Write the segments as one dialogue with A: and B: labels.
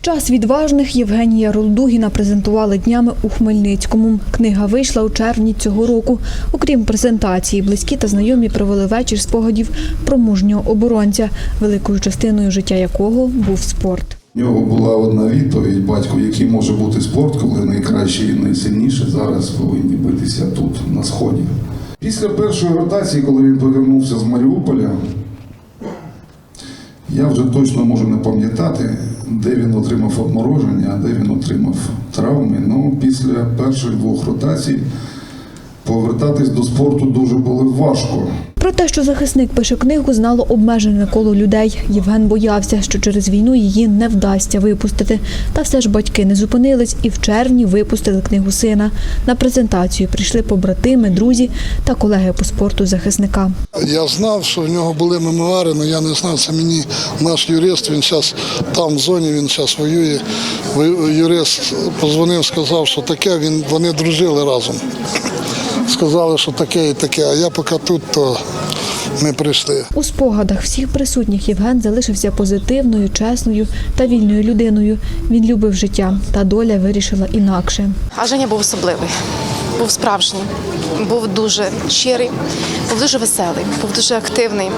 A: Час відважних Євгенія Ролдугіна презентували днями у Хмельницькому. Книга вийшла у червні цього року. Окрім презентації, близькі та знайомі провели вечір спогадів про мужнього оборонця, великою частиною життя якого був спорт.
B: У нього була одна відповідь: батько, який може бути спорт, коли найкраще і найсильніше зараз повинні битися тут, на сході. Після першої ротації, коли він повернувся з Маріуполя, я вже точно можу не пам'ятати, де він отримав обмороження, а де він отримав травми. Ну, після перших двох ротацій повертатись до спорту дуже було важко.
A: Про те, що захисник пише книгу, знало обмежене коло людей. Євген боявся, що через війну її не вдасться випустити. Та все ж батьки не зупинились і в червні випустили книгу сина. На презентацію прийшли побратими, друзі та колеги по спорту захисника.
C: Я знав, що в нього були мемуари, але я не знав, це мені наш юрист, він зараз там в зоні, він зараз воює. Юрист позвонив, сказав, що таке, він, вони дружили разом. Сказали, що таке і таке, а я поки тут, то ми прийшли.
A: У спогадах всіх присутніх Євген залишився позитивною, чесною та вільною людиною. Він любив життя, та доля вирішила інакше.
D: А Женя був особливий, був справжній, був дуже щирий, був дуже веселий, був дуже активний.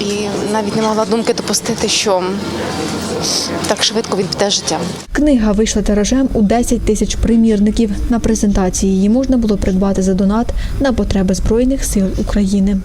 D: І навіть не могла думки допустити, що так швидко відбуде життя.
A: Книга вийшла тиражем у 10 тисяч примірників. На презентації її можна було придбати за донат на потреби Збройних сил України.